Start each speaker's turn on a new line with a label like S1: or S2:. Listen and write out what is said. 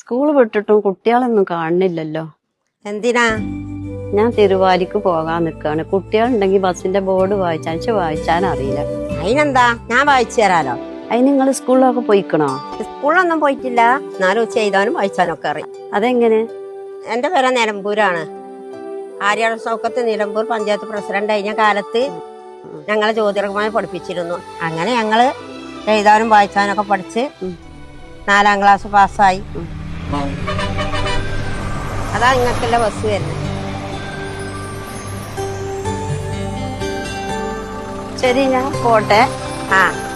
S1: School വിട്ടിട്ടും കുട്ടികളൊന്നും കാണുന്നില്ലല്ലോ.
S2: എന്തിനാ?
S1: ഞാൻ തിരുവാലിക്ക് പോകാൻ നിൽക്കാണ് കുട്ടികളുണ്ടെങ്കിൽ ബസ്സിന്റെ ബോർഡ് വായിച്ചാൽ എനിക്ക് വായിച്ചാൻ അറിയില്ല.
S2: അതിനെന്താ? ഞാൻ വായിച്ചു തരാലോ.
S1: അതിന് നിങ്ങൾ സ്കൂളിലൊക്കെ പോയിക്കണോ?
S2: സ്കൂളിലൊന്നും പോയിട്ടില്ല. എന്നാലും ചെയ്താനും വായിച്ചാനും ഒക്കെ അറിയാം.
S1: അതെങ്ങനെ?
S2: എന്റെ പേര് നിലമ്പൂരാണ്. ആര്യാട സൗക്കത്ത് നിലമ്പൂർ പഞ്ചായത്ത് പ്രസിഡന്റ് കഴിഞ്ഞ കാലത്ത് ഞങ്ങളെ ജ്യോതിർഗമായി പഠിപ്പിച്ചിരുന്നു. അങ്ങനെ ഞങ്ങൾ എഴുതാനും വായിച്ചാനും ഒക്കെ പഠിച്ച് നാലാം ക്ലാസ് പാസ്സായി. അതാ ഇങ്ങനത്തെ ബസ് വരുന്നത്.
S1: ശരി ഞാൻ പോട്ടെ.
S2: ആ.